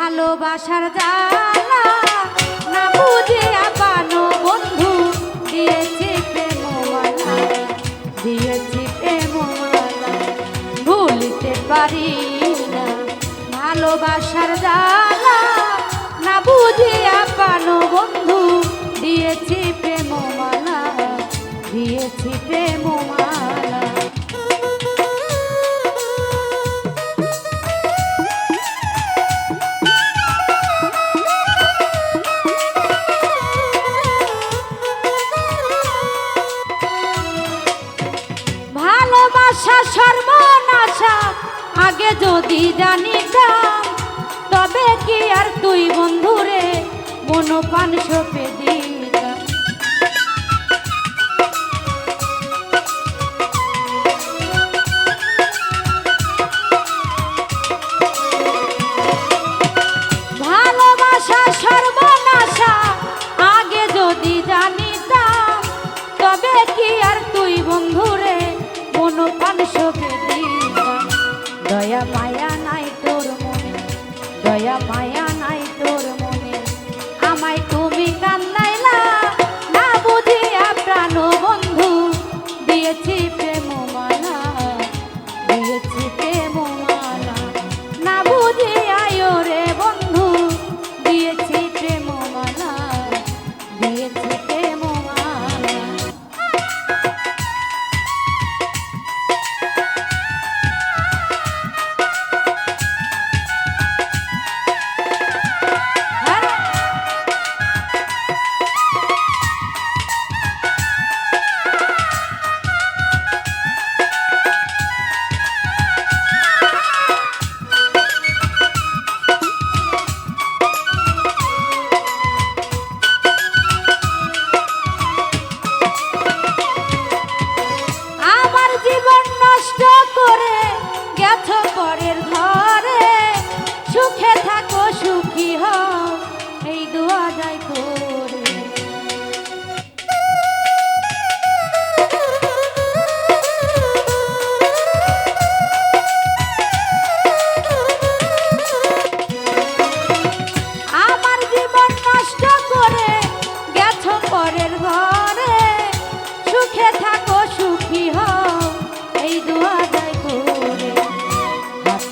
ভালোবাসার জালা না বুঝে আপানো বন্ধু, দিয়েছি প্রেম দিয়েছি প্রেম ভুলিতে পারি না। ভালোবাসার জালা আশা সর্বনাশা। আগে যদি জানিতাম তবে কি আর তুই বন্ধুরে? মনোপান সপে দিই Goyang-goyang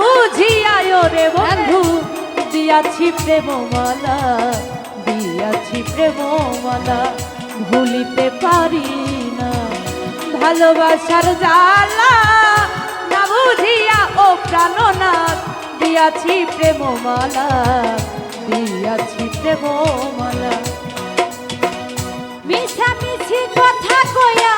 বুঝিয়ায় রে বন্ধু। হ্যাঁ দিয়াছি প্রেমমালা দিয়াছি প্রেমমালা ভুলিতে পারি না। ভালোবাসার জ্বালা না বুঝিয়া ও প্রাণনাথ দিয়াছি প্রেমমালা দিয়াছি প্রেমমালা। মিছা মিছি কথা কয়া